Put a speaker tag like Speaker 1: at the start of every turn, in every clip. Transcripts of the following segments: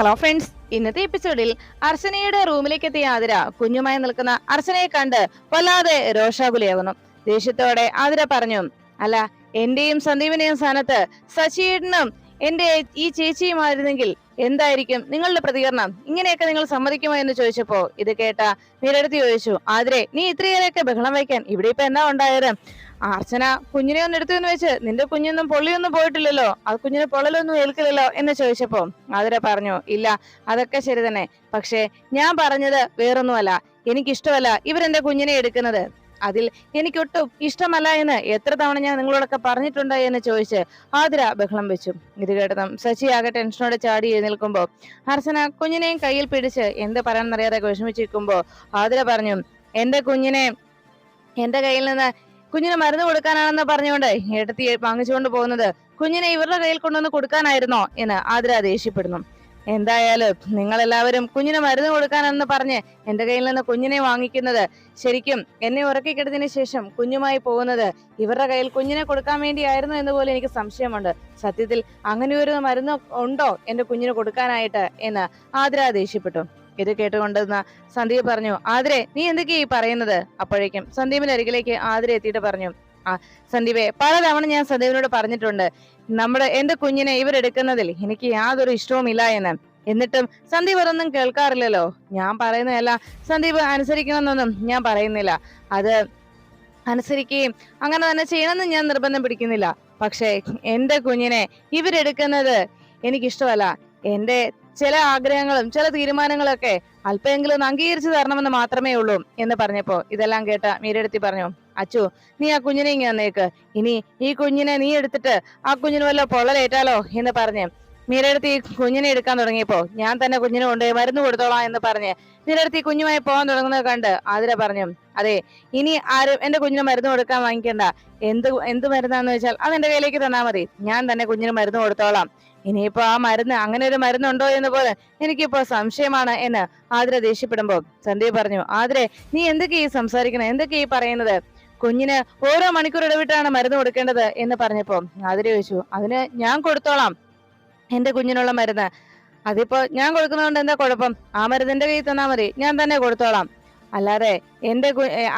Speaker 1: Hello friends ഇന്നത്തെ എപ്പിസോഡിൽ അർച്ചനയുടെ റൂമിലേക്ക് എത്തിയ ആതിര കുഞ്ഞുമായി നിൽക്കുന്ന അർച്ചനയെ കണ്ട് വല്ലാതെ രോഷാകുലിയാകുന്നു. ദേഷ്യത്തോടെ ആതിര പറഞ്ഞു അല്ല എന്റെയും സന്ദീപിന്റെയും സ്ഥാനത്ത് സച്ചിയേട്ടനും എന്റെ ഈ ചേച്ചിയുമായിരുന്നെങ്കിൽ എന്തായിരിക്കും നിങ്ങളുടെ പ്രതികരണം? ഇങ്ങനെയൊക്കെ നിങ്ങൾ സമ്മതിക്കുമോ എന്ന് ചോദിച്ചപ്പോ ഇത് കേട്ട മീരടുത്ത് ചോദിച്ചു ആതിരെ നീ ഇത്രയേറെയൊക്കെ ബഹളം വയ്ക്കാൻ ഇവിടെ ഇപ്പൊ എന്താ ഉണ്ടായത്? അർച്ചന കുഞ്ഞിനെ ഒന്ന് എടുത്തു എന്ന് വെച്ച്. നിന്റെ കുഞ്ഞൊന്നും പൊള്ളിയൊന്നും പോയിട്ടില്ലല്ലോ. ആ കുഞ്ഞിന് പൊള്ളലൊന്നും ഏൽക്കില്ലല്ലോ എന്ന് ചോദിച്ചപ്പോ ആതിര പറഞ്ഞു ഇല്ല അതൊക്കെ ശരി തന്നെ. പക്ഷേ ഞാൻ പറഞ്ഞത് വേറൊന്നുമല്ല. എനിക്കിഷ്ടമല്ല ഇവരെന്റെ കുഞ്ഞിനെ എടുക്കുന്നത്. അതിൽ എനിക്കൊട്ടും ഇഷ്ടമല്ല എന്ന് എത്ര തവണ ഞാൻ നിങ്ങളോടൊക്കെ പറഞ്ഞിട്ടുണ്ട് എന്ന് ചോദിച്ച് ആതിര ബഹളം വെച്ചു. ഇത് കേട്ടതും ആകെ ടെൻഷനോടെ ചാടി എഴുന്നേൽക്കുമ്പോൾ ഹർസന കുഞ്ഞിനെയും കയ്യിൽ പിടിച്ച് എന്ത് പറയാനെന്നറിയാതെ വിഷമിച്ചിരിക്കുമ്പോ ആതിര പറഞ്ഞു എന്റെ കുഞ്ഞിനെ എന്റെ കയ്യിൽ നിന്ന് കുഞ്ഞിന് മരുന്ന് കൊടുക്കാനാണെന്ന് പറഞ്ഞുകൊണ്ട് ഏട്ടത്തി വാങ്ങിച്ചുകൊണ്ട് പോകുന്നത് കുഞ്ഞിനെ ഇവരുടെ കയ്യിൽ കൊണ്ടുവന്ന് കൊടുക്കാനായിരുന്നോ എന്ന് ആതിര ദേഷ്യപ്പെടുന്നു. എന്തായാലും നിങ്ങൾ എല്ലാവരും കുഞ്ഞിന് മരുന്ന് കൊടുക്കാനെന്ന് പറഞ്ഞ് എന്റെ കയ്യിൽ നിന്ന് കുഞ്ഞിനെ വാങ്ങിക്കുന്നത് ശരിക്കും എന്നെ ഉറക്കിക്കിട്ടതിന് ശേഷം കുഞ്ഞുമായി പോകുന്നത് ഇവരുടെ കയ്യിൽ കുഞ്ഞിനെ കൊടുക്കാൻ വേണ്ടിയായിരുന്നു എന്ന് പോലും എനിക്ക് സംശയമുണ്ട്. സത്യത്തിൽ അങ്ങനെ ഒരു മരുന്ന് ഉണ്ടോ എന്റെ കുഞ്ഞിന് കൊടുക്കാനായിട്ട് എന്ന് ആതിര ദേഷ്യപ്പെട്ടു. ഇത് കേട്ടുകൊണ്ടിരുന്ന സന്ദീപ് പറഞ്ഞു ആതിരെ നീ എന്തൊക്കെയാ ഈ പറയുന്നത്? അപ്പോഴേക്കും സന്ദീപിന്റെ അരികിലേക്ക് ആതിരെ എത്തിയിട്ട് പറഞ്ഞു ആ സന്ദീപെ പലതവണ ഞാൻ സന്ദീപിനോട് പറഞ്ഞിട്ടുണ്ട് നമ്മുടെ എന്റെ കുഞ്ഞിനെ ഇവരെടുക്കുന്നതിൽ എനിക്ക് യാതൊരു ഇഷ്ടവുമില്ല എന്ന്. എന്നിട്ടും സന്ദീപ് അതൊന്നും കേൾക്കാറില്ലല്ലോ. ഞാൻ പറയുന്നതല്ല സന്ദീപ് അനുസരിക്കണമെന്നൊന്നും ഞാൻ പറയുന്നില്ല. അത് അനുസരിക്കുകയും അങ്ങനെ തന്നെ ചെയ്യണമെന്ന് ഞാൻ നിർബന്ധം പിടിക്കുന്നില്ല. പക്ഷേ എന്റെ കുഞ്ഞിനെ ഇവരെടുക്കുന്നത് എനിക്കിഷ്ടമല്ല. എന്റെ ചില ആഗ്രഹങ്ങളും ചില തീരുമാനങ്ങളൊക്കെ അല്പമെങ്കിലും അംഗീകരിച്ചു തരണമെന്ന് മാത്രമേ ഉള്ളൂ എന്ന് പറഞ്ഞപ്പോ ഇതെല്ലാം കേട്ട മീരെടുത്തി പറഞ്ഞു അച്ചു നീ ആ കുഞ്ഞിനെ ഇങ്ങനെ വന്നേക്ക് ഇനി ഈ കുഞ്ഞിനെ നീ എടുത്തിട്ട് ആ കുഞ്ഞിന് വല്ല പൊള്ളലേറ്റാലോ? എന്ന് പറഞ്ഞ് മീരെടുത്ത് ഈ കുഞ്ഞിനെ എടുക്കാൻ തുടങ്ങിയപ്പോ ഞാൻ തന്നെ കുഞ്ഞിനെ കൊണ്ട് മരുന്ന് കൊടുത്തോളാം എന്ന് പറഞ്ഞ് മീരെടുത്ത് ഈ കുഞ്ഞുമായി പോകാൻ തുടങ്ങുന്നത് കണ്ട് ആതിര പറഞ്ഞു അതെ ഇനി ആരും എന്റെ കുഞ്ഞിന് മരുന്ന് കൊടുക്കാൻ വാങ്ങിക്കണ്ട. എന്ത് എന്ത് മരുന്നാന്ന് വെച്ചാൽ അത് എന്റെ കയ്യിലേക്ക് തന്നാ മതി. ഞാൻ തന്നെ കുഞ്ഞിന് മരുന്ന് കൊടുത്തോളാം. ഇനിയിപ്പോ ആ മരുന്ന് അങ്ങനെ ഒരു മരുന്നുണ്ടോ എന്ന് പോലെ എനിക്കിപ്പോ സംശയമാണ് എന്ന് ആതിര ദേഷ്യപ്പെടുമ്പോ സന്ദീപ് പറഞ്ഞു ആതിരെ നീ എന്തൊക്കെയാ ഈ സംസാരിക്കണേ എന്തൊക്കെയാ ഈ പറയുന്നത്? കുഞ്ഞിന് ഓരോ മണിക്കൂർ ഇടവിട്ടാണ് മരുന്ന് കൊടുക്കേണ്ടത്? എന്ന് പറഞ്ഞപ്പോ ആതിര ചോദിച്ചു അതിന് ഞാൻ കൊടുത്തോളാം. എന്റെ കുഞ്ഞിനുള്ള മരുന്ന്. അതിപ്പോ ഞാൻ കൊടുക്കുന്നതുകൊണ്ട് എന്താ കുഴപ്പം? ആ മരുന്ന് എന്റെ കയ്യിൽ തന്നാ മതി. ഞാൻ തന്നെ കൊടുത്തോളാം. അല്ലാതെ എന്റെ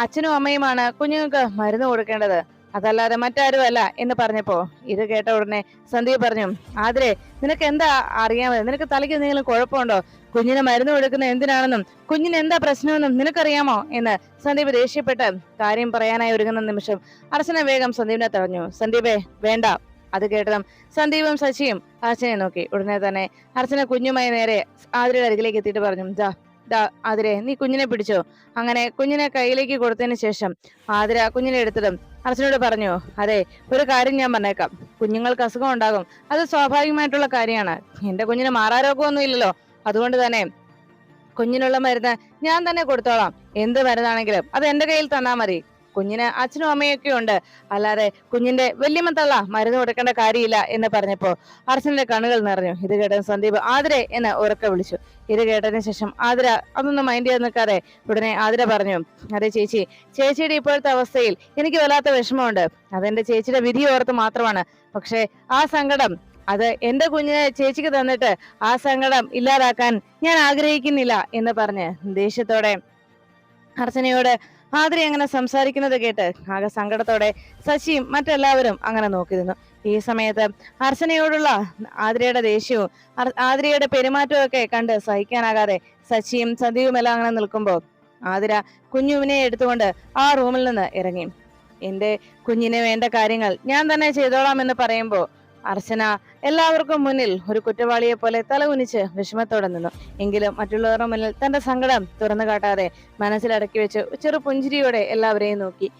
Speaker 1: അച്ഛനും അമ്മയുമാണ് കുഞ്ഞുങ്ങൾക്ക് മരുന്ന് കൊടുക്കേണ്ടത്. അതല്ലാതെ മറ്റാരും അല്ല എന്ന് പറഞ്ഞപ്പോ ഇത് കേട്ട ഉടനെ സന്ദീപ് പറഞ്ഞു ആതിരെ നിനക്ക് എന്താ അറിയാമത് നിനക്ക് തലയ്ക്ക് എന്തെങ്കിലും കുഴപ്പമുണ്ടോ? കുഞ്ഞിന് മരുന്ന് കൊടുക്കുന്ന എന്തിനാണെന്നും കുഞ്ഞിന് എന്താ പ്രശ്നമെന്നും നിനക്കറിയാമോ? എന്ന് സന്ദീപ് ദേഷ്യപ്പെട്ട് കാര്യം പറയാനായി ഒരുങ്ങുന്ന നിമിഷം അർച്ചന വേഗം സന്ദീപിനെ തടഞ്ഞു. സന്ദീപേ വേണ്ട. അത് കേട്ടതും സന്ദീപും ശശിയും അർച്ചനെ നോക്കി. ഉടനെ തന്നെ അർച്ചന കുഞ്ഞുമായി നേരെ ആതിരയുടെ അരികിലേക്ക് എത്തിയിട്ട് പറഞ്ഞു ദാ ദാ ആതിരെ നീ കുഞ്ഞിനെ പിടിച്ചോ? അങ്ങനെ കുഞ്ഞിനെ കയ്യിലേക്ക് കൊടുത്തതിന് ശേഷം ആതിര കുഞ്ഞിനെ എടുത്തതും അർച്ചനോട് പറഞ്ഞു അതെ ഒരു കാര്യം ഞാൻ പറഞ്ഞേക്കാം. കുഞ്ഞുങ്ങൾക്ക് അസുഖം ഉണ്ടാകും. അത് സ്വാഭാവികമായിട്ടുള്ള കാര്യമാണ്. എന്റെ കുഞ്ഞിന് മാറാരോഗമൊന്നും ഇല്ലല്ലോ. അതുകൊണ്ട് തന്നെ കുഞ്ഞിനുള്ള മരുന്ന് ഞാൻ തന്നെ കൊടുത്തോളാം. എന്ത് മരുന്നാണെങ്കിലും അത് എന്റെ കയ്യിൽ തന്നാ മതി. കുഞ്ഞിന് അച്ഛനും അമ്മയൊക്കെ ഉണ്ട്. അല്ലാതെ കുഞ്ഞിന്റെ വല്യമ്മ തള്ള മരുന്ന് കൊടുക്കേണ്ട കാര്യമില്ല എന്ന് പറഞ്ഞപ്പോ അർച്ചന്റെ കണ്ണുകൾ നിറഞ്ഞു. ഇത് കേട്ട സന്ദീപ് ആതിരെ എന്ന് ഉറക്കെ വിളിച്ചു. ഇത് കേട്ടതിന് ശേഷം ആതിര അതൊന്നും മൈൻഡ് ചെയ്ത് നിൽക്കാതെ ഉടനെ ആതിര പറഞ്ഞു അതെ ചേച്ചി ചേച്ചിയുടെ ഇപ്പോഴത്തെ അവസ്ഥയിൽ എനിക്ക് വല്ലാത്ത വിഷമമുണ്ട്. അതെന്റെ ചേച്ചിയുടെ വിധി ഓർത്ത് മാത്രമാണ്. പക്ഷേ ആ സങ്കടം അത് എന്റെ കുഞ്ഞിനെ ചേച്ചിക്ക് തന്നിട്ട് ആ സങ്കടം ഇല്ലാതാക്കാൻ ഞാൻ ആഗ്രഹിക്കുന്നില്ല എന്ന് പറഞ്ഞ് ദേഷ്യത്തോടെ അർച്ചനയോട് ആതിര അങ്ങനെ സംസാരിക്കുന്നത് കേട്ട് ആകെ സങ്കടത്തോടെ ശശിയും മറ്റെല്ലാവരും അങ്ങനെ നോക്കിയിരുന്നു ഈ സമയത്ത് അർച്ചനയോടുള്ള ആതിരയുടെ ദേഷ്യവും ആതിരയുടെ പെരുമാറ്റവും ഒക്കെ കണ്ട് സഹിക്കാനാകാതെ ശശിയും സന്ദീപും എല്ലാം അങ്ങനെ നിൽക്കുമ്പോൾ ആതിര കുഞ്ഞുവിനെ എടുത്തുകൊണ്ട് ആ റൂമിൽ നിന്ന് ഇറങ്ങി. എന്റെ കുഞ്ഞിനെ വേണ്ട കാര്യങ്ങൾ ഞാൻ തന്നെ ചെയ്തോളാം എന്ന് പറയുമ്പോൾ അർച്ചന എല്ലാവർക്കും മുന്നിൽ ഒരു കുറ്റവാളിയെ പോലെ തലകുനിച്ച് വിഷമത്തോടെ നിന്നു. എങ്കിലും മറ്റുള്ളവരുടെ മുന്നിൽ തന്റെ സങ്കടം തുറന്നു കാട്ടാതെ മനസ്സിലടക്കി വെച്ച് ചെറു പുഞ്ചിരിയോടെ എല്ലാവരെയും നോക്കി.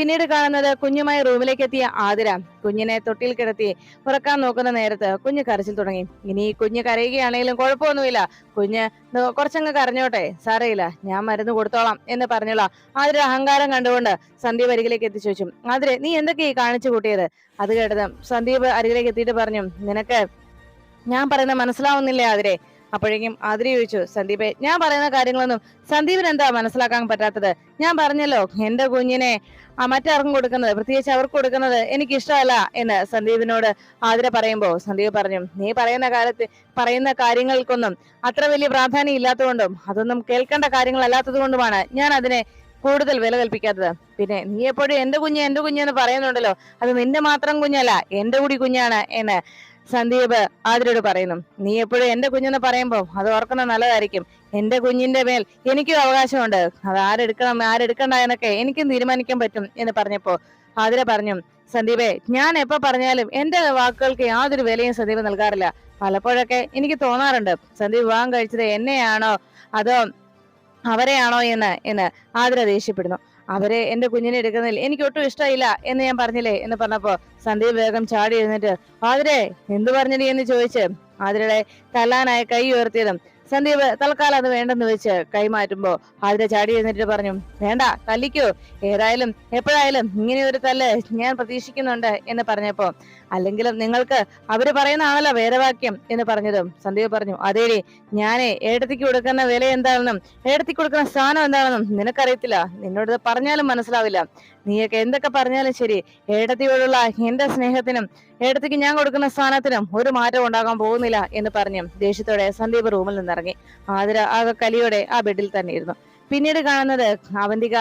Speaker 1: പിന്നീട് കാണുന്നത് കുഞ്ഞുമായി റൂമിലേക്ക് എത്തിയ ആതിര. കുഞ്ഞിനെ തൊട്ടിൽ കിടത്തി ഉറക്കാൻ നോക്കുന്ന നേരത്ത് കുഞ്ഞ് കരച്ചിൽ തുടങ്ങി. ഇനി കുഞ്ഞ് കരയുകയാണെങ്കിലും കുഴപ്പമൊന്നുമില്ല. കുഞ്ഞ് കുറച്ചങ്ങ് കരഞ്ഞോട്ടെ. സാരയില്ല ഞാൻ മരുന്ന് കൊടുത്തോളാം എന്ന് പറഞ്ഞുള്ള ആതിര അഹങ്കാരം കണ്ടുകൊണ്ട് സന്ദീപ് അരികിലേക്ക് എത്തിച്ചു വെച്ചു ആതിരെ നീ എന്തൊക്കെയാ കാണിച്ചു കൂട്ടിയത്? അത് കേട്ടത് സന്ദീപ് അരികിലേക്ക് എത്തിയിട്ട് പറഞ്ഞു. നിനക്ക് ഞാൻ പറയുന്നത് മനസ്സിലാവുന്നില്ലേ ആതിരെ? അപ്പോഴേക്കും ആതിരി ചോദിച്ചു സന്ദീപെ ഞാൻ പറയുന്ന കാര്യങ്ങളൊന്നും സന്ദീപിന് എന്താ മനസ്സിലാക്കാൻ പറ്റാത്തത്? ഞാൻ പറഞ്ഞല്ലോ എന്റെ കുഞ്ഞിനെ മറ്റാർക്കും കൊടുക്കുന്നത് പ്രത്യേകിച്ച് അവർക്ക് കൊടുക്കുന്നത് എനിക്ക് ഇഷ്ടമല്ല എന്ന് സന്ദീപിനോട് ആതിര പറയുമ്പോ സന്ദീപ് പറഞ്ഞു നീ പറയുന്ന കാലത്ത് പറയുന്ന കാര്യങ്ങൾക്കൊന്നും അത്ര വലിയ പ്രാധാന്യം ഇല്ലാത്തതുകൊണ്ടും അതൊന്നും കേൾക്കേണ്ട കാര്യങ്ങളല്ലാത്തത് കൊണ്ടുമാണ് ഞാൻ അതിനെ കൂടുതൽ വില കൽപ്പിക്കാത്തത്. പിന്നെ നീ എപ്പോഴും എന്റെ കുഞ്ഞ് എന്റെ കുഞ്ഞ് എന്ന് പറയുന്നുണ്ടല്ലോ അത് നിന്റെ മാത്രം കുഞ്ഞല്ല എന്റെ കൂടി കുഞ്ഞാണ് എന്ന് സന്ദീപ് ആതിരോട് പറയുന്നു നീ എപ്പോഴും എന്റെ കുഞ്ഞെന്ന് പറയുമ്പോൾ അത് ഓർക്കുന്ന നല്ലതായിരിക്കും. എന്റെ കുഞ്ഞിന്റെ മേൽ എനിക്കും അവകാശമുണ്ട്. അത് ആരെടുക്കണം ആരെടുക്കണ്ട എന്നൊക്കെ എനിക്കും തീരുമാനിക്കാൻ പറ്റും എന്ന് പറഞ്ഞപ്പോ ആതിര പറഞ്ഞു സന്ദീപെ ഞാൻ എപ്പോ പറഞ്ഞാലും എന്റെ വാക്കുകൾക്ക് യാതൊരു വിലയും സന്ദീപ് നൽകാറില്ല. പലപ്പോഴൊക്കെ എനിക്ക് തോന്നാറുണ്ട് സന്ദീപ് വിവാഹം കഴിച്ചത് എന്നെയാണോ അതോ അവരെയാണോ എന്ന് എന്ന് ആതിര ദേഷ്യപ്പെടുന്നു. അവരെ എന്റെ കുഞ്ഞിനെ എടുക്കുന്നതിൽ എനിക്ക് ഒട്ടും ഇഷ്ടമില്ല എന്ന് ഞാൻ പറഞ്ഞില്ലേ എന്ന് പറഞ്ഞപ്പോ സന്ദീപ് വേഗം ചാടി എഴുന്നിട്ട് ആതിരെ എന്തു പറഞ്ഞു എന്ന് ചോദിച്ച് ആതിരയുടെ തല്ലാനായി കൈ ഉയർത്തിയതും സന്ദീപ് തൽക്കാലം അത് വേണ്ടെന്ന് വെച്ച് കൈമാറ്റുമ്പോ ആതിര ചാടി എന്നിട്ട് പറഞ്ഞു വേണ്ട തല്ലിക്കോ. ഏതായാലും എപ്പോഴായാലും ഇങ്ങനെ ഒരു തല്ല് ഞാൻ പ്രതീക്ഷിക്കുന്നുണ്ട് എന്ന് പറഞ്ഞപ്പോ അല്ലെങ്കിലും നിങ്ങൾക്ക് അവർ പറയുന്നതാണല്ലോ വേദവാക്യം എന്ന് പറഞ്ഞതും സന്ദീപ് പറഞ്ഞു അതേടി ഞാനേ ഏടത്തിക്ക് കൊടുക്കുന്ന വില എന്താണെന്നും ഏടത്തിക്ക് കൊടുക്കുന്ന സ്ഥാനം എന്താണെന്നും നിനക്കറിയത്തില്ല. നിന്നോട് പറഞ്ഞാലും മനസ്സിലാവില്ല. നീയൊക്കെ എന്തൊക്കെ പറഞ്ഞാലും ശരി ഏടത്തിയോടുള്ള എന്റെ സ്നേഹത്തിനും ഏടത്തിക്ക് ഞാൻ കൊടുക്കുന്ന സ്ഥാനത്തിനും ഒരു മാറ്റം ഉണ്ടാകാൻ പോകുന്നില്ല എന്ന് പറഞ്ഞ് ദേഷ്യത്തോടെ സന്ദീപ് റൂമിൽ നിന്നിറങ്ങി. ആതിര ആകെ കലിയോടെ ആ ബെഡിൽ തന്നെ ഇരുന്നു. പിന്നീട് കാണുന്നത് അവന്തിക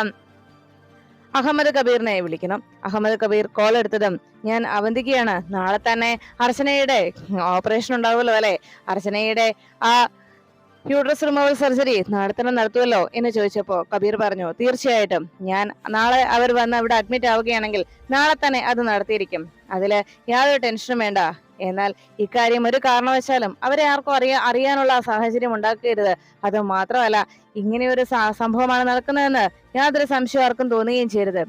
Speaker 1: അഹമ്മദ് കബീറിനെ വിളിക്കണം അഹമ്മദ് കബീർ കോൾ എടുത്തതും ഞാൻ അവന്തികയാണ്. നാളെ തന്നെ അർച്ചനയുടെ ഓപ്പറേഷൻ ഉണ്ടാവുമല്ലോ അല്ലെ? അർച്ചനയുടെ ആ യൂട്രസ് റിമൂവൽ സർജറി തന്നെ നടത്തുമല്ലോ എന്ന് ചോദിച്ചപ്പോ കബീർ പറഞ്ഞു തീർച്ചയായിട്ടും. ഞാൻ നാളെ അവർ വന്ന് അവിടെ അഡ്മിറ്റ് ആവുകയാണെങ്കിൽ നാളെ തന്നെ അത് നടത്തിയിരിക്കും. അതിൽ യാതൊരു ടെൻഷനും വേണ്ട. എന്നാൽ ഇക്കാര്യം ഒരു കാരണവശാലും അവരെ ആർക്കും അറിയാ അറിയാനുള്ള സാഹചര്യം ഉണ്ടാക്കരുത്. അത് മാത്രമല്ല ഇങ്ങനെയൊരു സംഭവമാണ് നടക്കുന്നതെന്ന് യാതൊരു സംശയം ആർക്കും തോന്നുകയും ചെയ്യരുത്.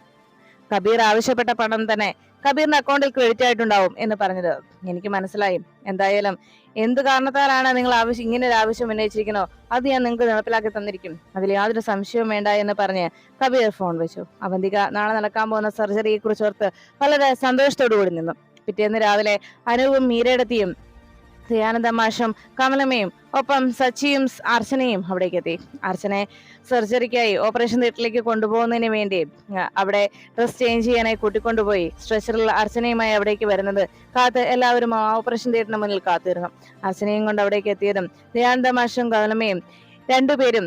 Speaker 1: കബീർ ആവശ്യപ്പെട്ട പണം തന്നെ കബീറിന്റെ അക്കൗണ്ടിൽ ക്രെഡിറ്റ് ആയിട്ടുണ്ടാവും എന്ന് പറഞ്ഞത്. എനിക്ക് മനസ്സിലായി. എന്തായാലും എന്ത് കാരണത്താലാണ് നിങ്ങൾ ആവശ്യം ഇങ്ങനെ ഒരു ആവശ്യം ഉന്നയിച്ചിരിക്കുന്നോ അത് ഞാൻ നിങ്ങൾക്ക് നടപ്പിലാക്കി തന്നിരിക്കും. അതിൽ യാതൊരു സംശയവും വേണ്ട എന്ന് പറഞ്ഞ് കബീർ ഫോൺ വെച്ചു. അവന്തിക നാളെ നടക്കാൻ പോകുന്ന സർജറിയെ കുറിച്ച് ഓർത്ത് വളരെ സന്തോഷത്തോടു കൂടി നിന്നു. പിറ്റേന്ന് രാവിലെ അനൂപും മീരയെടുത്തിയും മാഷും കമലമ്മയും ഒപ്പം സച്ചിയും അർച്ചനയും അവിടേക്ക് എത്തി അർച്ചനെ സർജറിക്കായി ഓപ്പറേഷൻ തിയേറ്ററിലേക്ക് കൊണ്ടുപോകുന്നതിന് വേണ്ടി അവിടെ ഡ്രസ് ചേഞ്ച് ചെയ്യാനായി കൂട്ടിക്കൊണ്ടുപോയി. സ്ട്രെച്ചറിൽ അർച്ചനയുമായി അവിടേക്ക് വരുന്നത് കാത്ത് എല്ലാവരും ഓപ്പറേഷൻ തിയേറ്ററിന് മുന്നിൽ കാത്തിരുന്നു. അർച്ചനയും കൊണ്ട് അവിടേക്ക് എത്തിയതും മാഷും കമലമ്മയും രണ്ടുപേരും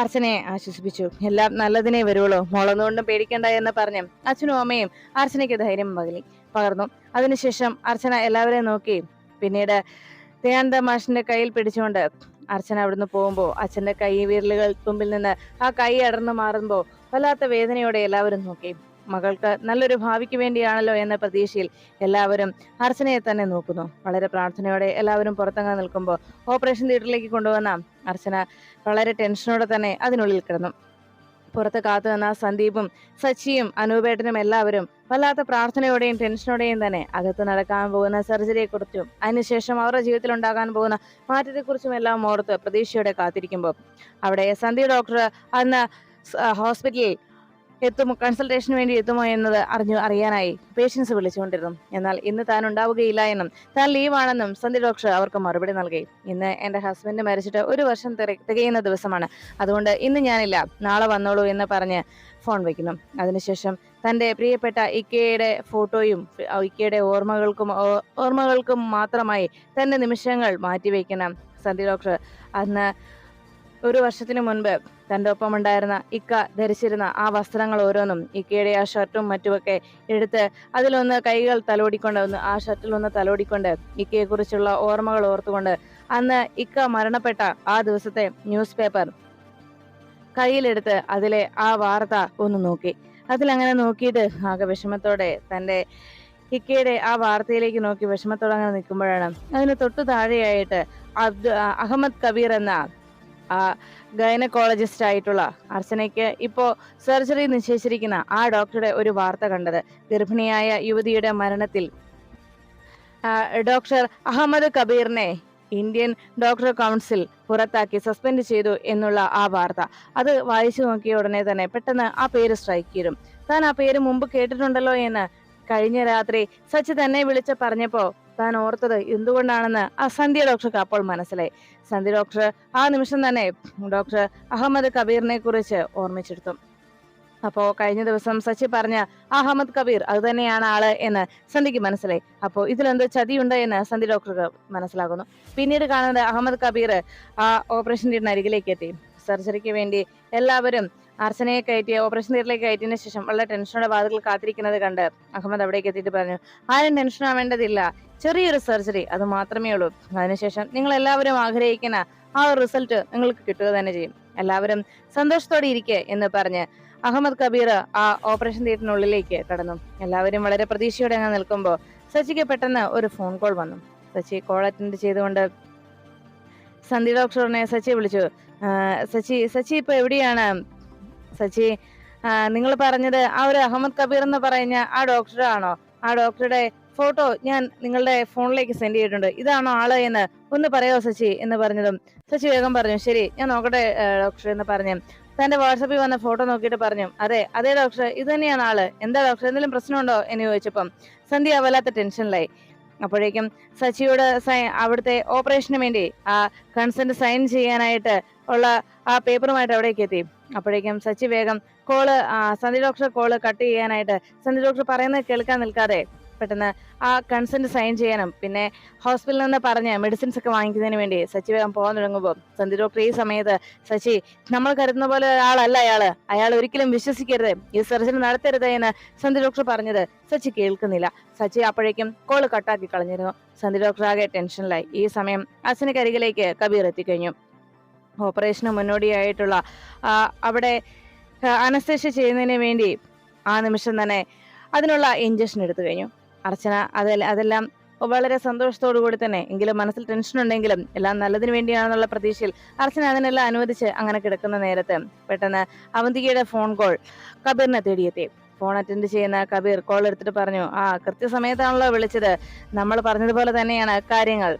Speaker 1: അർച്ചനയെ ആശ്വസിപ്പിച്ചു. എല്ലാം നല്ലതിനെ വരുള്ളൂ മോളൊന്നുകൊണ്ടും പേടിക്കണ്ട എന്ന് പറഞ്ഞ് അച്ഛനും അമ്മയും അർച്ചനയ്ക്ക് ധൈര്യം പകലി പകർന്നു. അതിനുശേഷം അർച്ചന എല്ലാവരെയും നോക്കി പിന്നീട് ദയാനന്ദ മാഷിന്റെ കയ്യിൽ പിടിച്ചുകൊണ്ട് അർച്ചന അവിടുന്ന് പോകുമ്പോൾ അച്ഛന്റെ കൈ വിരലുകൾ തുമ്പിൽ നിന്ന് ആ കൈ അടർന്നു മാറുമ്പോൾ വല്ലാത്ത വേദനയോടെ എല്ലാവരും നോക്കി. മകൾക്ക് നല്ലൊരു ഭാവിക്ക് വേണ്ടിയാണല്ലോ എന്ന പ്രതീക്ഷയിൽ എല്ലാവരും അർച്ചനയെ തന്നെ നോക്കുന്നു. വളരെ പ്രാർത്ഥനയോടെ എല്ലാവരും പുറത്തങ്ങ് നിൽക്കുമ്പോൾ ഓപ്പറേഷൻ തിയേറ്ററിലേക്ക് കൊണ്ടുവന്ന അർച്ചന വളരെ ടെൻഷനോടെ തന്നെ അതിനുള്ളിൽ കിടന്നു. പുറത്ത് കാത്തു നിന്ന സന്ദീപും സച്ചിയും അനൂപേട്ടനും എല്ലാവരും വല്ലാത്ത പ്രാർത്ഥനയോടെയും ടെൻഷനോടെയും തന്നെ അകത്ത് നടക്കാൻ പോകുന്ന സർജറിയെ കുറിച്ചും അതിനുശേഷം അവരുടെ ജീവിതത്തിൽ ഉണ്ടാകാൻ പോകുന്ന മാറ്റത്തെക്കുറിച്ചും എല്ലാം ഓർത്ത് പ്രതീക്ഷയോടെ കാത്തിരിക്കുമ്പോൾ. അവിടെ സന്ദീപ് ഡോക്ടർ അന്ന് ഹോസ്പിറ്റലിൽ എത്തുമോ കൺസൾട്ടേഷന് വേണ്ടി എത്തുമോ എന്നത് അറിഞ്ഞു അറിയാനായി പേഷ്യൻസ് വിളിച്ചുകൊണ്ടിരുന്നു. എന്നാൽ ഇന്ന് താൻ ഉണ്ടാവുകയില്ല എന്നും താൻ ലീവാണെന്നും സന്ധി ഡോക്ടർ അവർക്ക് മറുപടി നൽകി. ഇന്ന് എന്റെ ഹസ്ബൻഡ് മരിച്ചിട്ട് ഒരു വർഷം തികയുന്ന ദിവസമാണ്. അതുകൊണ്ട് ഇന്ന് ഞാനില്ല നാളെ വന്നോളൂ എന്ന് പറഞ്ഞ് ഫോൺ വയ്ക്കുന്നു അതിനുശേഷം തന്റെ പ്രിയപ്പെട്ട ഇക്കയുടെ ഫോട്ടോയും ഇക്കയുടെ ഓർമ്മകൾക്കും ഓർമ്മകൾക്കും മാത്രമായി തന്റെ നിമിഷങ്ങൾ മാറ്റിവെക്കുന്ന സന്ധി ഡോക്ടർ അന്ന് ഒരു വർഷത്തിന് മുൻപ് തന്റെ ഒപ്പമുണ്ടായിരുന്ന ഇക്ക ധരിച്ചിരുന്ന ആ വസ്ത്രങ്ങൾ ഓരോന്നും ഇക്കയുടെ ആ ഷർട്ടും മറ്റുമൊക്കെ എടുത്ത് അതിലൊന്ന് കൈകൾ തലോടിക്കൊണ്ട് ഒന്ന് ആ ഷർട്ടിൽ ഒന്ന് തലോടിക്കൊണ്ട് ഇക്കയെ കുറിച്ചുള്ള ഓർമ്മകൾ ഓർത്തുകൊണ്ട് അന്ന് ഇക്ക മരണപ്പെട്ട ആ ദിവസത്തെ ന്യൂസ് പേപ്പർ കയ്യിലെടുത്ത് അതിലെ ആ വാർത്ത ഒന്ന് നോക്കി. അതിലങ്ങനെ നോക്കിയിട്ട് ആകെ വിഷമത്തോടെ തന്റെ ഇക്കയുടെ ആ വാർത്തയിലേക്ക് നോക്കി വിഷമത്തോടെ അങ്ങനെ നിൽക്കുമ്പോഴാണ് അതിന് തൊട്ടു താഴെയായിട്ട് അബ്ദു അഹമ്മദ് കബീർ എന്ന ഗൈനക്കോളജിസ്റ്റ് ആയിട്ടുള്ള അർച്ചനയ്ക്ക് ഇപ്പോൾ സർജറി നിശ്ചയിച്ചിരിക്കുന്ന ആ ഡോക്ടറുടെ ഒരു വാർത്ത കണ്ടത്. ഗർഭിണിയായ യുവതിയുടെ മരണത്തിൽ. ഡോക്ടർ അഹമ്മദ് കബീറിനെ ഇന്ത്യൻ ഡോക്ടർ കൗൺസിൽ പുറത്താക്കി സസ്പെൻഡ് ചെയ്തു എന്നുള്ള ആ വാർത്ത. അത് വായിച്ചു നോക്കിയ ഉടനെ തന്നെ പെട്ടെന്ന് ആ പേര് സ്ട്രൈക്ക് ചെയ്തു. താൻ ആ പേര് മുമ്പ് കേട്ടിട്ടുണ്ടല്ലോ എന്ന് കഴിഞ്ഞ രാത്രി സച്ചി തന്നെ വിളിച്ച് പറഞ്ഞപ്പോ താൻ ഓർത്തത് എന്തുകൊണ്ടാണെന്ന് ആ സന്ധ്യ ഡോക്ടർക്ക് അപ്പോൾ മനസ്സിലായി. സന്ധ്യ ഡോക്ടർ ആ നിമിഷം തന്നെ ഡോക്ടർ അഹമ്മദ് കബീറിനെ കുറിച്ച് ഓർമ്മിച്ചെടുത്തു. അപ്പോൾ കഴിഞ്ഞ ദിവസം സച്ചി പറഞ്ഞ അഹമ്മദ് കബീർ അത് തന്നെയാണ് ആൾ എന്ന് സന്ധ്യക്ക് മനസ്സിലായി. അപ്പോൾ ഇതിലെന്തോ ചതിയുണ്ട് എന്ന് സന്ധ്യ ഡോക്ടർക്ക് മനസ്സിലാകുന്നു. പിന്നീട് കാണുന്നത് അഹമ്മദ് കബീർ ആ ഓപ്പറേഷൻ തിയേറ്ററിന് അരികിലേക്ക് എത്തി. സർജറിക്ക് വേണ്ടി എല്ലാവരും അർച്ചനയെ കയറ്റി ഓപ്പറേഷൻ തിയേറ്ററിലേക്ക് കയറ്റിയതിനു ശേഷം വളരെ ടെൻഷനോടെ വാതിൽ കാത്തിരിക്കുന്നത് കണ്ട് അഹമ്മദ് അവിടേക്ക് എത്തിയിട്ട് പറഞ്ഞു ആരും ടെൻഷൻ ആവേണ്ടതില്ല. ചെറിയൊരു സർജറി അത് മാത്രമേ ഉള്ളൂ. അതിനുശേഷം നിങ്ങൾ എല്ലാവരും ആഗ്രഹിക്കുന്ന ആ ഒരു റിസൾട്ട് നിങ്ങൾക്ക് കിട്ടുക തന്നെ ചെയ്യും. എല്ലാവരും സന്തോഷത്തോടെ ഇരിക്കെ എന്ന് പറഞ്ഞ് അഹമ്മദ് കബീർ ആ ഓപ്പറേഷൻ തിയേറ്ററിനുള്ളിലേക്ക് കടന്നു. എല്ലാവരും വളരെ പ്രതീക്ഷയോടെ അങ്ങ് നിൽക്കുമ്പോൾ സച്ചിക്ക് പെട്ടെന്ന് ഒരു ഫോൺ കോൾ വന്നു. സച്ചി കോൾ അറ്റൻഡ് ചെയ്തുകൊണ്ട് സന്ധി ഡോക്ടറിനെ സച്ചി വിളിച്ചു. സച്ചി സച്ചി ഇപ്പൊ എവിടെയാണ്? സച്ചി നിങ്ങൾ പറഞ്ഞത് ആ ഒരു അഹമ്മദ് കബീർ എന്ന് പറയുന്ന ആ ഡോക്ടറാണോ ആ ഡോക്ടറുടെ ഫോട്ടോ ഞാൻ നിങ്ങളുടെ ഫോണിലേക്ക് സെൻഡ് ചെയ്തിട്ടുണ്ട്. ഇതാണോ ആൾ എന്ന് ഒന്ന് പറയോ സച്ചി എന്ന് പറഞ്ഞതും. സച്ചി വേഗം പറഞ്ഞു. ശരി ഞാൻ നോക്കട്ടെ ഡോക്ടർ എന്ന് പറഞ്ഞു. തന്റെ വാട്സപ്പിൽ വന്ന ഫോട്ടോ നോക്കിയിട്ട് പറഞ്ഞു. അതെ അതെ ഡോക്ടർ ഇത് തന്നെയാണ് ആൾ. എന്താ ഡോക്ടർ എന്തെങ്കിലും പ്രശ്നമുണ്ടോ? എന്ന് ചോദിച്ചപ്പം സന്ധ്യ വല്ലാത്ത ടെൻഷനിലായി അപ്പോഴേക്കും സച്ചിയോട് അവിടുത്തെ ഓപ്പറേഷന് വേണ്ടി ആ കൺസെന്റ് സൈൻ ചെയ്യാനായിട്ട് ഉള്ള ആ പേപ്പറുമായിട്ട് അവിടേക്ക് എത്തി. അപ്പോഴേക്കും സച്ചി വേഗം കോൾ സന്ധി ഡോക്ടർ കോൾ കട്ട് ചെയ്യാനായിട്ട് സന്ധി ഡോക്ടർ പറയുന്നത് കേൾക്കാൻ നിൽക്കാതെ പെട്ടെന്ന് ആ കൺസെന്റ് സൈൻ ചെയ്യാനും പിന്നെ ഹോസ്പിറ്റലിൽ നിന്ന് പറഞ്ഞ് മെഡിസിൻസ് ഒക്കെ വാങ്ങിക്കുന്നതിന് വേണ്ടി സച്ചി വേഗം പോകാൻ തുടങ്ങുമ്പോൾ സന്ധി ഡോക്ടർ ഈ സമയത്ത് സച്ചി നമ്മൾ കരുതുന്ന പോലെ ഒരാളല്ല അയാൾ. അയാൾ ഒരിക്കലും വിശ്വസിക്കരുത്. ഈ സർജറി നടത്തരുത് എന്ന് സന്ധി ഡോക്ടർ പറഞ്ഞത് സച്ചി കേൾക്കുന്നില്ല. സച്ചി അപ്പോഴേക്കും കോൾ കട്ടാക്കി കളഞ്ഞിരുന്നു. സന്ധി ഡോക്ടർ ആകെ ടെൻഷനിലായി. ഈ സമയം അച്ഛന് കരികിലേക്ക് കബീർ എത്തിക്കഴിഞ്ഞു. ഓപ്പറേഷന് മുന്നോടിയായിട്ടുള്ള അവിടെ അനസ്തേഷ്യ ചെയ്യുന്നതിന് വേണ്ടി ആ നിമിഷം തന്നെ അതിനുള്ള ഇഞ്ചക്ഷൻ എടുത്തു കഴിഞ്ഞു. അർച്ചന അതെല്ലാം അതെല്ലാം വളരെ സന്തോഷത്തോടു കൂടി തന്നെ. എങ്കിലും മനസ്സിൽ ടെൻഷൻ ഉണ്ടെങ്കിലും എല്ലാം നല്ലതിന് വേണ്ടിയാണെന്നുള്ള പ്രതീക്ഷയിൽ അർച്ചന അതിനെല്ലാം അനുവദിച്ച് അങ്ങനെ കിടക്കുന്ന നേരത്ത് പെട്ടെന്ന് അവന്തികയുടെ ഫോൺ കോൾ കബീറിനെ തേടിയെത്തി. ഫോൺ അറ്റൻഡ് ചെയ്യുന്ന കബീർ കോൾ എടുത്തിട്ട് പറഞ്ഞു ആ കൃത്യസമയത്താണല്ലോ വിളിച്ചത്. നമ്മൾ പറഞ്ഞതുപോലെ തന്നെയാണ് കാര്യങ്ങൾ.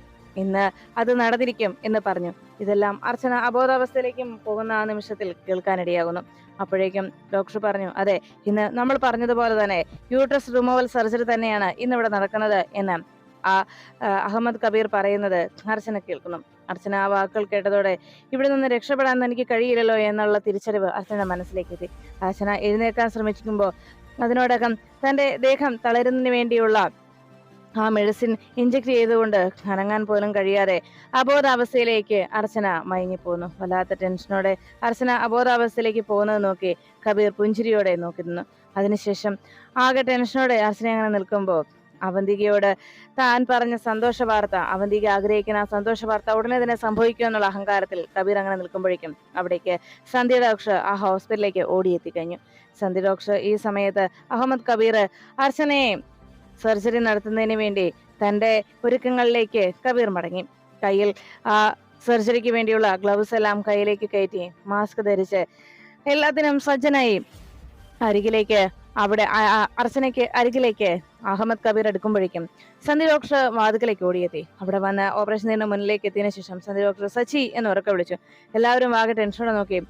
Speaker 1: ഇന്ന് അത് നടന്നിരിക്കും എന്ന് പറഞ്ഞു. ഇതെല്ലാം അർച്ചന അബോധാവസ്ഥയിലേക്കും പോകുന്ന ആ നിമിഷത്തിൽ കേൾക്കാനിടയാകുന്നു. അപ്പോഴേക്കും ഡോക്ടർ പറഞ്ഞു അതെ ഇന്ന് നമ്മൾ പറഞ്ഞതുപോലെ തന്നെ യൂട്രസ് റിമൂവൽ സർജറി തന്നെയാണ് ഇന്നിവിടെ നടക്കുന്നത് എന്ന് ആ അഹമ്മദ് കബീർ പറയുന്നത് അർച്ചന കേൾക്കുന്നു. അർച്ചന ആ വാക്കുകൾ കേട്ടതോടെ ഇവിടെ നിന്ന് രക്ഷപ്പെടാൻ എനിക്ക് കഴിയില്ലല്ലോ എന്നുള്ള തിരിച്ചറിവ് അർച്ചന മനസ്സിലേക്ക് എത്തി അർച്ചന എഴുന്നേക്കാൻ ശ്രമിക്കുമ്പോൾ അതിനോടകം തന്റെ ദേഹം തളരുന്നതിന് വേണ്ടിയുള്ള ആ മെഡിസിൻ ഇഞ്ചക്ട് ചെയ്തുകൊണ്ട് അനങ്ങാൻ പോലും കഴിയാതെ അബോധാവസ്ഥയിലേക്ക് അർച്ചന മയങ്ങിപ്പോന്നു. വല്ലാത്ത ടെൻഷനോടെ അർച്ചന അബോധാവസ്ഥയിലേക്ക് പോകുന്നത് നോക്കി കബീർ പുഞ്ചിരിയോടെ നോക്കി നിന്നു. അതിനുശേഷം ആകെ ടെൻഷനോടെ അർച്ചന അങ്ങനെ നിൽക്കുമ്പോൾ അവന്തികയോട് താൻ പറഞ്ഞ സന്തോഷ വാർത്ത അവന്തിക ആഗ്രഹിക്കുന്ന ആ സന്തോഷ വാർത്ത ഉടനെ തന്നെ സംഭവിക്കും എന്നുള്ള അഹങ്കാരത്തിൽ കബീർ അങ്ങനെ നിൽക്കുമ്പോഴേക്കും അവിടേക്ക് സന്ധ്യ ആ ഹോസ്പിറ്റലിലേക്ക് ഓടിയെത്തി കഴിഞ്ഞു സന്ധ്യ ഡോക്ടർ ഈ സമയത്ത് അഹമ്മദ് കബീർ അർച്ചനയെ സർജറി നടത്തുന്നതിന് വേണ്ടി തന്റെ ഒരുക്കങ്ങളിലേക്ക് കബീർ മടങ്ങി. കയ്യിൽ ആ സർജറിക്ക് വേണ്ടിയുള്ള ഗ്ലൗസ് എല്ലാം കയ്യിലേക്ക് കയറ്റി മാസ്ക് ധരിച്ച് എല്ലാത്തിനും സജ്ജനായി അരികിലേക്ക് അവിടെ അർച്ചനയ്ക്ക് അരികിലേക്ക് അഹമ്മദ് കബീർ എടുക്കുമ്പോഴേക്കും സന്ധി ഡോക്ടർ വാതുക്കലേക്ക് ഓടിയെത്തി. അവിടെ വന്ന് ഓപ്പറേഷൻ ചെയ്യുന്ന മുന്നിലേക്ക് എത്തിയതിനു ശേഷം സന്ധി ഡോക്ടർ സച്ചി എന്ന് ഉറക്കെ വിളിച്ചു. എല്ലാവരും ആകെ ടെൻഷനോടെ നോക്കി.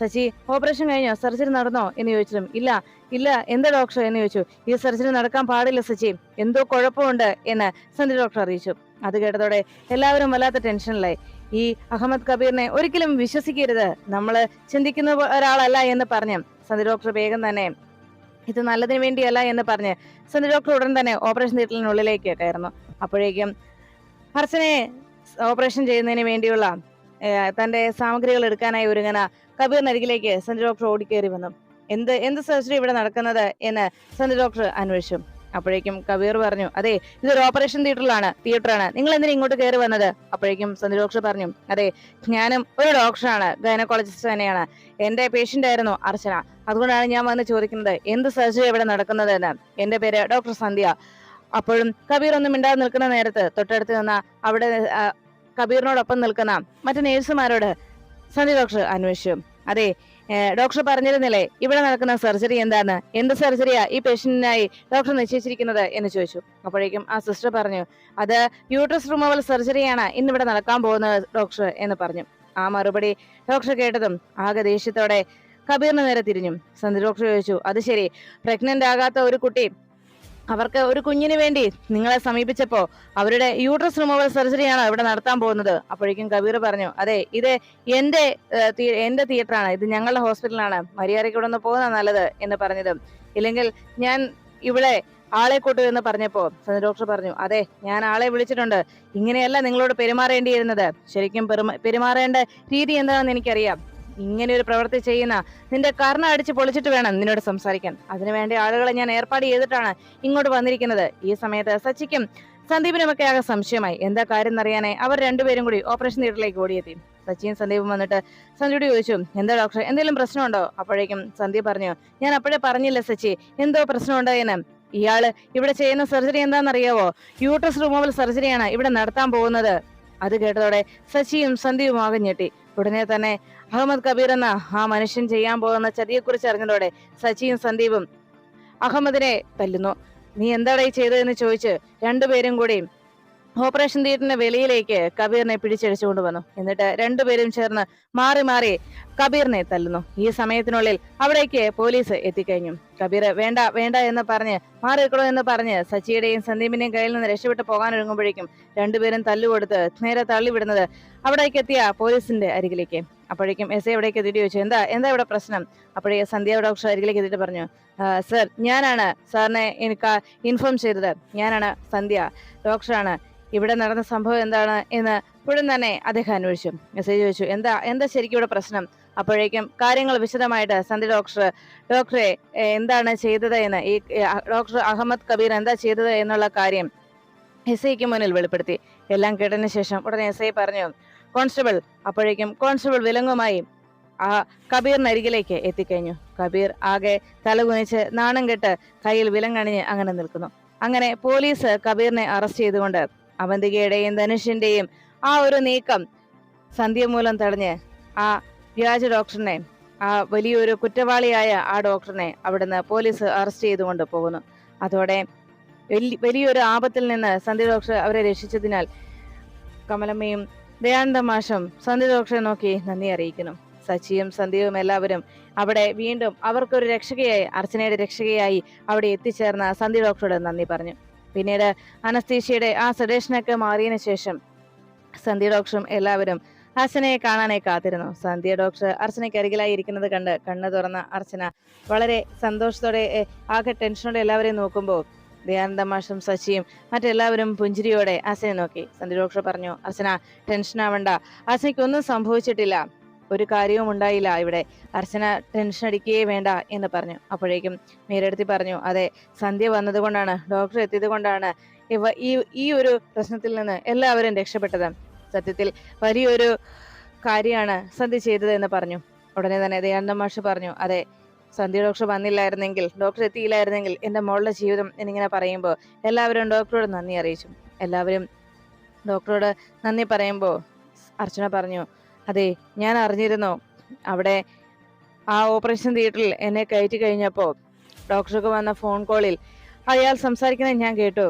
Speaker 1: സച്ചി ഓപ്പറേഷൻ കഴിഞ്ഞോ? സർജറി നടന്നോ? എന്ന് ചോദിച്ചതും ഇല്ല ഇല്ല എന്താ ഡോക്ടർ എന്ന് ചോദിച്ചു. ഈ സർജറി നടക്കാൻ പാടില്ല സച്ചി എന്തോ കുഴപ്പമുണ്ട് എന്ന് സന്ധി ഡോക്ടർ അറിയിച്ചു. അത് കേട്ടതോടെ എല്ലാവരും വല്ലാത്ത ടെൻഷനിലായി. ഈ അഹമ്മദ് കബീറിനെ ഒരിക്കലും വിശ്വസിക്കരുത്. നമ്മൾ ചിന്തിക്കുന്ന ഒരാളല്ല എന്ന് പറഞ്ഞു സന്ധി ഡോക്ടർ വേഗം തന്നെ ഇത് നല്ലതിന് വേണ്ടിയല്ല എന്ന് പറഞ്ഞ് സന്ധി ഡോക്ടർ ഉടൻ തന്നെ ഓപ്പറേഷൻ തിയേറ്ററിനുള്ളിലേക്ക് കയറുന്നു. അപ്പോഴേക്കും ഹർസനെ ഓപ്പറേഷൻ ചെയ്യുന്നതിന് വേണ്ടിയുള്ള തന്റെ സാമഗ്രികൾ എടുക്കാനായി ഒരുങ്ങുന്ന കബീറിനരികിലേക്ക് സെന്റ് ഡോക്ടർ ഓടിക്കേറി വന്നു. എന്ത് എന്ത് സർജറി ഇവിടെ നടക്കുന്നത് എന്ന് സെന്റ് ഡോക്ടർ അന്വേഷിച്ചു. അപ്പോഴേക്കും കബീർ പറഞ്ഞു അതെ ഇതൊരു ഓപ്പറേഷൻ തിയേറ്ററിലാണ് തിയേറ്ററാണ്. നിങ്ങൾ എന്തിനാ ഇങ്ങോട്ട് കയറി വന്നത്? അപ്പോഴേക്കും സന്ധി ഡോക്ടർ പറഞ്ഞു അതെ ഞാനും ഒരു ഡോക്ടറാണ് ഗൈനക്കോളജിസ്റ്റ് തന്നെയാണ്. എന്റെ പേഷ്യന്റ് ആയിരുന്നു അർച്ചന. അതുകൊണ്ടാണ് ഞാൻ വന്ന് ചോദിക്കുന്നത് എന്ത് സർജറി ഇവിടെ നടക്കുന്നത് എന്ന് എന്റെ പേര് ഡോക്ടർ സന്ധ്യ. അപ്പോഴും കബീർ ഒന്നും മിണ്ടാതെ നിൽക്കുന്ന നേരത്ത് തൊട്ടടുത്ത് നിന്ന അവിടെ കബീറിനോടൊപ്പം നിൽക്കുന്ന മറ്റു നേഴ്സുമാരോട് സഞ്ജയ് ഡോക്ടർ അന്വേഷിച്ചു. അതെ ഡോക്ടർ പറഞ്ഞിരുന്നില്ലേ ഇവിടെ നടക്കുന്ന സർജറി എന്താണ് എന്ത് സർജറിയാ ഈ പേഷ്യന്റിനായി ഡോക്ടർ നിശ്ചയിച്ചിരിക്കുന്നത് എന്ന് ചോദിച്ചു. അപ്പോഴേക്കും ആ സിസ്റ്റർ പറഞ്ഞു അത് യൂട്രസ് റിമൂവൽ സർജറിയാണ് ഇന്നിവിടെ നടക്കാൻ പോകുന്നത് ഡോക്ടർ എന്ന് പറഞ്ഞു. ആ മറുപടി ഡോക്ടർ കേട്ടതും ആകെ ദേഷ്യത്തോടെ കബീറിന് നേരെ തിരിഞ്ഞു. സന്ധി ഡോക്ടർ ചോദിച്ചു അത് ശരി പ്രഗ്നന്റ് ആകാത്ത ഒരു കുട്ടി അവർക്ക് ഒരു കുഞ്ഞിന് വേണ്ടി നിങ്ങളെ സമീപിച്ചപ്പോ അവരുടെ യൂട്രസ് റിമൂവൽ സർജറിയാണ് ഇവിടെ നടത്താൻ പോകുന്നത്. അപ്പോഴേക്കും കബീർ പറഞ്ഞു അതെ ഇത് എന്റെ എന്റെ തിയേറ്ററാണ് ഇത് ഞങ്ങളുടെ ഹോസ്പിറ്റലാണ് മര്യാദയ്ക്ക് ഇവിടെ നിന്ന് പോകുന്ന നല്ലത് എന്ന് പറഞ്ഞത്. ഇല്ലെങ്കിൽ ഞാൻ ഇവിടെ ആളെ കൂട്ടു എന്ന് പറഞ്ഞപ്പോ ഡോക്ടർ പറഞ്ഞു അതെ ഞാൻ ആളെ വിളിച്ചിട്ടുണ്ട്. ഇങ്ങനെയല്ല നിങ്ങളോട് പെരുമാറേണ്ടിയിരുന്നത്. ശരിക്കും പെരുമാറേണ്ട രീതി എന്താണെന്ന് എനിക്കറിയാം. ഇങ്ങനെ ഒരു പ്രവൃത്തി ചെയ്യുന്ന നിന്റെ കർണ അടിച്ച് പൊളിച്ചിട്ട് വേണം നിന്നോട് സംസാരിക്കാൻ. അതിനു വേണ്ട ആളുകളെ ഞാൻ ഏർപ്പാട് ചെയ്തിട്ടാണ് ഇങ്ങോട്ട് വന്നിരിക്കുന്നത്. ഈ സമയത്ത് സച്ചിക്കും സന്ദീപിനുമൊക്കെ ആകെ സംശയമായി. എന്താ കാര്യം എന്നറിയാനേ? അവർ രണ്ടുപേരും കൂടി ഓപ്പറേഷൻ തിയേറ്ററിലേക്ക് ഓടിയെത്തി. സച്ചിയും സന്ദീപും വന്നിട്ട് സഞ്ജുയോട് ചോദിച്ചു എന്താ ഡോക്ടർ എന്തെങ്കിലും പ്രശ്നമുണ്ടോ? അപ്പോഴേക്കും സന്ദീപ് പറഞ്ഞു ഞാൻ അപ്പോഴേ പറഞ്ഞില്ല സച്ചി എന്തോ പ്രശ്നമുണ്ടോ എന്ന് ഇയാൾ ഇവിടെ ചെയ്യുന്ന സർജറി എന്താണെന്നറിയാവോ? യൂട്രസ് റിമൂവൽ സർജറിയാണ് ഇവിടെ നടത്താൻ പോകുന്നത്. അത് കേട്ടതോടെ സച്ചിയും സന്ദീപും ആകെ ഞെട്ടി. ഉടനെ തന്നെ അഹമ്മദ് കബീർ എന്ന ആ മനുഷ്യൻ ചെയ്യാൻ പോകുന്ന ചതിയെക്കുറിച്ച് അറിഞ്ഞതോടെ സച്ചിയും സന്ദീപും അഹമ്മദിനെ തല്ലുന്നു. നീ എന്താടായി ചെയ്തതെന്ന് ചോദിച്ച് രണ്ടുപേരും കൂടി ഓപ്പറേഷൻ തിയേറ്ററിന്റെ വെളിയിലേക്ക് കബീറിനെ പിടിച്ചടിച്ചുകൊണ്ട് വന്നു. എന്നിട്ട് രണ്ടുപേരും ചേർന്ന് മാറി മാറി കബീറിനെ തല്ലുന്നു. ഈ സമയത്തിനുള്ളിൽ അവിടേക്ക് പോലീസ് എത്തിക്കഴിഞ്ഞു. കബീർ വേണ്ട വേണ്ട എന്ന് പറഞ്ഞ് മാറിക്കണോ എന്ന് പറഞ്ഞ് സച്ചിയുടെയും സന്ദീപിന്റെയും കയ്യിൽ നിന്ന് രക്ഷപ്പെട്ടു പോകാൻ ഒരുങ്ങുമ്പോഴേക്കും രണ്ടുപേരും തല്ലുകൊടുത്ത് നേരെ തള്ളിവിടുന്നത് അവിടേക്ക് എത്തിയ പോലീസിന്റെ അരികിലേക്ക്. അപ്പോഴേക്കും എസ് ഐ അവിടേക്ക് എത്തിയിട്ട് ചോദിച്ചു എന്താ എന്താ ഇവിടെ പ്രശ്നം? അപ്പോഴേ സന്ധ്യ ഡോക്ടർ അരികിലേക്ക് എത്തിയിട്ട് പറഞ്ഞു സർ ഞാനാണ് സാറിനെ എനിക്ക് ഇൻഫോം ചെയ്തത്. ഞാനാണ് സന്ധ്യ ഡോക്ടറാണ്. ഇവിടെ നടന്ന സംഭവം എന്താണ്? എന്ന് ഉടൻ തന്നെ അദ്ദേഹം അന്വേഷിച്ചു. മെസ്സേജ് ചോദിച്ചു എന്താ എന്താ ശരിക്കും ഇവിടെ പ്രശ്നം? അപ്പോഴേക്കും കാര്യങ്ങൾ വിശദമായിട്ട് സന്ധി ഡോക്ടർ ഡോക്ടറെ എന്താണ് ചെയ്തത് എന്ന് ഈ ഡോക്ടർ അഹമ്മദ് കബീർ എന്താ ചെയ്തത് എന്നുള്ള കാര്യം എസ് ഐക്ക് മുന്നിൽ വെളിപ്പെടുത്തി. എല്ലാം കേട്ടതിന് ശേഷം ഉടനെ എസ് ഐ പറഞ്ഞു കോൺസ്റ്റബിൾ. അപ്പോഴേക്കും കോൺസ്റ്റബിൾ വിലങ്ങുമായി ആ കബീറിനരികിലേക്ക് എത്തിക്കഴിഞ്ഞു. കബീർ ആകെ തലകുനിച്ച് നാണം കെട്ട് കയ്യിൽ വിലങ്ങണിഞ്ഞ് അങ്ങനെ നിൽക്കുന്നു. അങ്ങനെ പോലീസ് കബീറിനെ അറസ്റ്റ് ചെയ്തുകൊണ്ട് അവന്തികയുടെയും ധനുഷിന്റെയും ആ ഒരു നീക്കം സന്ധ്യ മൂലം തടഞ്ഞ് ആ വ്യാജ ഡോക്ടറിനെ ആ വലിയൊരു കുറ്റവാളിയായ ആ ഡോക്ടറിനെ അവിടുന്ന് പോലീസ് അറസ്റ്റ് ചെയ്തുകൊണ്ട് പോകുന്നു. അതോടെ വലിയ വലിയൊരു ആപത്തിൽ നിന്ന് സന്ധി ഡോക്ടർ അവരെ രക്ഷിച്ചതിനാൽ കമലമ്മയും ദയാനന്ദ മാഷും സന്ധി ഡോക്ടറെ നോക്കി നന്ദി അറിയിക്കുന്നു. സച്ചിയും സന്ധ്യയും എല്ലാവരും അവിടെ വീണ്ടും അവർക്കൊരു രക്ഷകയായി അർച്ചനയുടെ രക്ഷകയായി അവിടെ എത്തിച്ചേർന്ന സന്ധി ഡോക്ടറോട് നന്ദി പറഞ്ഞു. പിന്നീട് അനസ്തീഷ്യയുടെ ആ സഡേഷനൊക്കെ മാറിയതിനു ശേഷം സന്ധി ഡോക്ടറും എല്ലാവരും അർച്ചനയെ കാണാനായി കാത്തിരുന്നു. സന്ധ്യ ഡോക്ടർ അർച്ചനയ്ക്ക് അരികിലായി ഇരിക്കുന്നത് കണ്ട് കണ്ണു തുറന്ന അർച്ചന വളരെ സന്തോഷത്തോടെ ആകെ ടെൻഷനോടെ എല്ലാവരെയും നോക്കുമ്പോൾ ദയാനന്ദ മാഷും സച്ചിയും മറ്റെല്ലാവരും പുഞ്ചിരിയോടെ അർച്ചനെ നോക്കി. സന്ധ്യ ഡോക്ടർ പറഞ്ഞു അർച്ചന ടെൻഷൻ ആവണ്ട. അർച്ചനയ്ക്ക് ഒന്നും സംഭവിച്ചിട്ടില്ല. ഒരു കാര്യവും ഉണ്ടായില്ല ഇവിടെ. അർച്ചന ടെൻഷൻ അടിക്കുകയേ വേണ്ട എന്ന് പറഞ്ഞു. അപ്പോഴേക്കും നേരെടുത്തി പറഞ്ഞു അതെ സന്ധ്യ വന്നതുകൊണ്ടാണ് ഡോക്ടർ എത്തിയത് കൊണ്ടാണ് ഇവ ഈ ഈ ഒരു പ്രശ്നത്തിൽ നിന്ന് എല്ലാവരും രക്ഷപ്പെട്ടത്. സത്യത്തിൽ വലിയൊരു കാര്യമാണ് സന്ധി ചെയ്തത് എന്ന് പറഞ്ഞു. ഉടനെ തന്നെ ദയാനന്ദ മാഷ് പറഞ്ഞു അതെ സന്ധ്യ ഡോക്ടർ വന്നില്ലായിരുന്നെങ്കിൽ ഡോക്ടർ എത്തിയില്ലായിരുന്നെങ്കിൽ എന്റെ മോളുടെ ജീവിതം എന്നിങ്ങനെ പറയുമ്പോൾ എല്ലാവരും ഡോക്ടറോട് നന്ദി അറിയിച്ചു. എല്ലാവരും ഡോക്ടറോട് നന്ദി പറയുമ്പോൾ അർച്ചന പറഞ്ഞു അതെ ഞാൻ അറിഞ്ഞിരുന്നു. അവിടെ ആ ഓപ്പറേഷൻ തിയേറ്ററിൽ എന്നെ കയറ്റി കഴിഞ്ഞപ്പോൾ ഡോക്ടർക്ക് വന്ന ഫോൺ കോളിൽ അയാൾ സംസാരിക്കുന്നത് ഞാൻ കേട്ടു.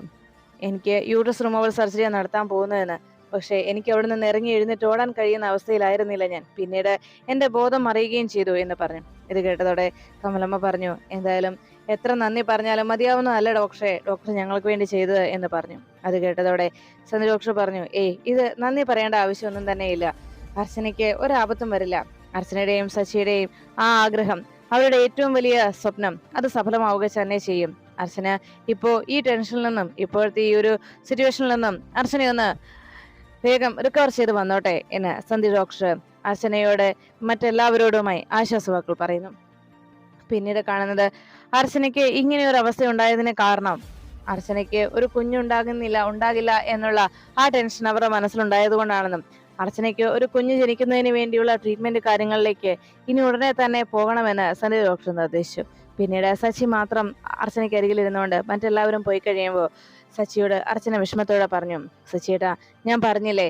Speaker 1: എനിക്ക് യൂട്രസ് റിമൂവൽ സർജറി നടത്താൻ പോകുന്നതെന്ന്. പക്ഷേ എനിക്ക് അവിടെ നിന്ന് ഇറങ്ങി എഴുന്നേറ്റ് ഓടാൻ കഴിയുന്ന അവസ്ഥയിലായിരുന്നില്ല ഞാൻ. പിന്നീട് എന്റെ ബോധം അറിയുകയും ചെയ്തു എന്ന് പറഞ്ഞു. ഇത് കേട്ടതോടെ കമലമ്മ പറഞ്ഞു എന്തായാലും എത്ര നന്ദി പറഞ്ഞാലും മതിയാവുന്നതല്ല ഡോക്ടറെ. ഡോക്ടർ ഞങ്ങൾക്ക് വേണ്ടി ചെയ്തത് എന്ന് പറഞ്ഞു. അത് കേട്ടതോടെ സന്ധി ഡോക്ടർ പറഞ്ഞു ഏയ് ഇത് നന്ദി പറയേണ്ട ആവശ്യമൊന്നും തന്നെയില്ല. അർച്ചനയ്ക്ക് ഒരാപത്തും വരില്ല. അർച്ചനയുടെയും സച്ചിയുടെയും ആ ആഗ്രഹം അവരുടെ ഏറ്റവും വലിയ സ്വപ്നം അത് സഫലമാവുക തന്നെ ചെയ്യും. അർച്ചന ഇപ്പോ ഈ ടെൻഷനിൽ നിന്നും ഇപ്പോഴത്തെ ഈ ഒരു സിറ്റുവേഷനിൽ നിന്നും അർച്ചനയൊന്ന് വേഗം റിക്കവർ ചെയ്ത് വന്നോട്ടെ എന്ന് സന്ധി ഡോക്ടർ അർച്ചനയോട് മറ്റെല്ലാവരോടുമായി ആശ്വാസവാക്കുകൾ പറയുന്നു. പിന്നീട് കാണുന്നത് അർച്ചനയ്ക്ക് ഇങ്ങനെ ഒരു അവസ്ഥ ഉണ്ടായതിന് കാരണം അർച്ചനയ്ക്ക് ഒരു കുഞ്ഞുണ്ടാകുന്നില്ല ഉണ്ടാകില്ല എന്നുള്ള ആ ടെൻഷൻ അവരുടെ മനസ്സിലുണ്ടായത് കൊണ്ടാണെന്നും അർച്ചനയ്ക്ക് ഒരു കുഞ്ഞ് ജനിക്കുന്നതിന് വേണ്ടിയുള്ള ട്രീറ്റ്മെന്റ് കാര്യങ്ങളിലേക്ക് ഇനി ഉടനെ തന്നെ പോകണമെന്ന് സന്ധി ഡോക്ടർ നിർദ്ദേശിച്ചു. പിന്നീട് സച്ചി മാത്രം അർച്ചനയ്ക്ക് അരികിലിരുന്നുകൊണ്ട് മറ്റെല്ലാവരും പോയി കഴിയുമ്പോൾ സച്ചിയോട് അർച്ചന വിഷമത്തോടെ പറഞ്ഞു സച്ചിയേട്ടാ ഞാൻ പറഞ്ഞില്ലേ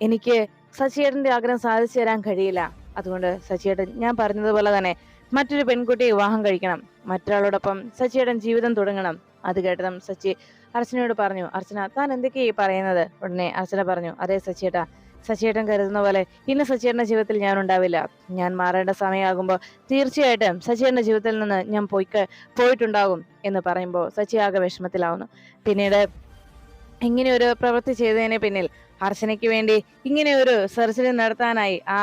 Speaker 1: എനിക്ക് സച്ചിയേട്ടന്റെ ആഗ്രഹം സാധിച്ചു തരാൻ കഴിയില്ല. അതുകൊണ്ട് സച്ചിയേട്ടൻ ഞാൻ പറഞ്ഞതുപോലെ തന്നെ മറ്റൊരു പെൺകുട്ടിയെ വിവാഹം കഴിക്കണം. മറ്റൊരാളോടൊപ്പം സച്ചിയേട്ടൻ ജീവിതം തുടങ്ങണം. അത് കേട്ടതും സച്ചി അർച്ചനയോട് പറഞ്ഞു അർച്ചന താൻ എന്തൊക്കെയാ ഈ പറയുന്നത്? ഉടനെ അർച്ചന പറഞ്ഞു അതെ സച്ചിയേട്ടാ സച്ചിയേട്ടൻ കരുതുന്ന പോലെ ഇന്ന് സച്ചിയേട്ടന്റെ ജീവിതത്തിൽ ഞാൻ ഉണ്ടാവില്ല. ഞാൻ മാറേണ്ട സമയമാകുമ്പോൾ തീർച്ചയായിട്ടും സച്ചിയേട്ടന്റെ ജീവിതത്തിൽ നിന്ന് ഞാൻ പോയി പോയിട്ടുണ്ടാകും എന്ന് പറയുമ്പോൾ സച്ചി ആകെ വിഷമത്തിലാവുന്നു. പിന്നീട് ഇങ്ങനെ ഒരു പ്രവൃത്തി ചെയ്തതിന് പിന്നിൽ അർച്ചനയ്ക്ക് വേണ്ടി ഇങ്ങനെ ഒരു സർജറി നടത്താനായി ആ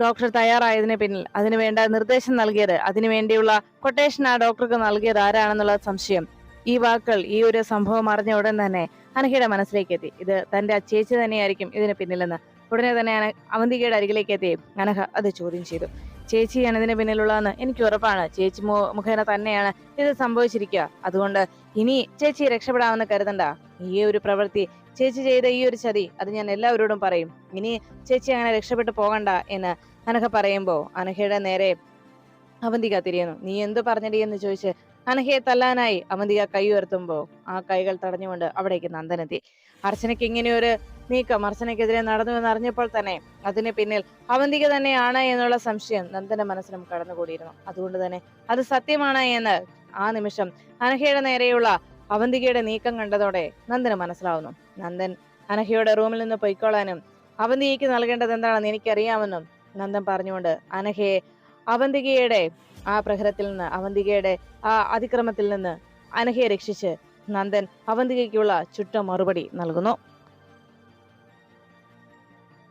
Speaker 1: ഡോക്ടർ തയ്യാറായതിന് പിന്നിൽ അതിനുവേണ്ട നിർദ്ദേശം നൽകിയത് അതിനു വേണ്ടിയുള്ള കൊട്ടേഷൻ ആ ഡോക്ടർക്ക് നൽകിയത് ആരാണെന്നുള്ള സംശയം. ഈ വാക്കുകൾ ഈ ഒരു സംഭവം അറിഞ്ഞ ഉടൻ തന്നെ അനഘയുടെ മനസ്സിലേക്ക് എത്തി ഇത് തന്റെ അച്ചേച്ചി ചേച്ചി തന്നെയായിരിക്കും ഇതിന് പിന്നിലെന്ന്. ഉടനെ തന്നെ അവന്തികയുടെ അരികിലേക്ക് എത്തി അനഹ അത് ചോദ്യം ചെയ്തു. ചേച്ചിയാണ് ഇതിന് പിന്നിലുള്ളതെന്ന് എനിക്ക് ഉറപ്പാണ്. ചേച്ചി മുഖേന തന്നെയാണ് ഇത് സംഭവിച്ചിരിക്കുക. അതുകൊണ്ട് ഇനി ചേച്ചി രക്ഷപ്പെടാമെന്ന് കരുതണ്ട. ഈ ഒരു പ്രവൃത്തി ചേച്ചി ചെയ്ത ഈ ഒരു ചതി അത് ഞാൻ എല്ലാവരോടും പറയും. ഇനി ചേച്ചി അങ്ങനെ രക്ഷപ്പെട്ടു പോകണ്ട എന്ന് അനഹ പറയുമ്പോൾ അനഹയുടെ നേരെ അവന്തിക തിരിയുന്നു നീ എന്തു പറഞ്ഞടി? എന്ന് ചോദിച്ച് അനഘയെ തല്ലാനായി അവന്തിക കൈ ഉയർത്തുമ്പോ ആ കൈകൾ തടഞ്ഞുകൊണ്ട് അവിടേക്ക് നന്ദനെത്തി. അർച്ചനയ്ക്ക് ഇങ്ങനെയൊരു നീക്കം അർച്ചനയ്ക്കെതിരെ നടന്നു എന്ന് അറിഞ്ഞപ്പോൾ തന്നെ അതിന് പിന്നിൽ അവന്തിക തന്നെയാണ് എന്നുള്ള സംശയം നന്ദന്റെ മനസ്സിലും കടന്നുകൂടിയിരുന്നു. അതുകൊണ്ട് തന്നെ അത് സത്യമാണ് എന്ന് ആ നിമിഷം അനഹയുടെ നേരെയുള്ള അവന്തികയുടെ നീക്കം കണ്ടതോടെ നന്ദന മനസ്സിലാവുന്നു. നന്ദൻ അനഹയുടെ റൂമിൽ നിന്ന് പൊയ്ക്കോളാനും അവന്തികയ്ക്ക് നൽകേണ്ടത് എന്താണെന്ന് എനിക്കറിയാമെന്നും നന്ദൻ പറഞ്ഞുകൊണ്ട് അനഹയെ അവന്തികയുടെ ആ പ്രഹരത്തിൽ നിന്ന് അവന്തികയുടെ ആ അതിക്രമത്തിൽ നിന്ന് അനഘയെ രക്ഷിച്ച് നന്ദൻ അവന്തികയ്ക്കുള്ള ചുട്ട മറുപടി നൽകുന്നു.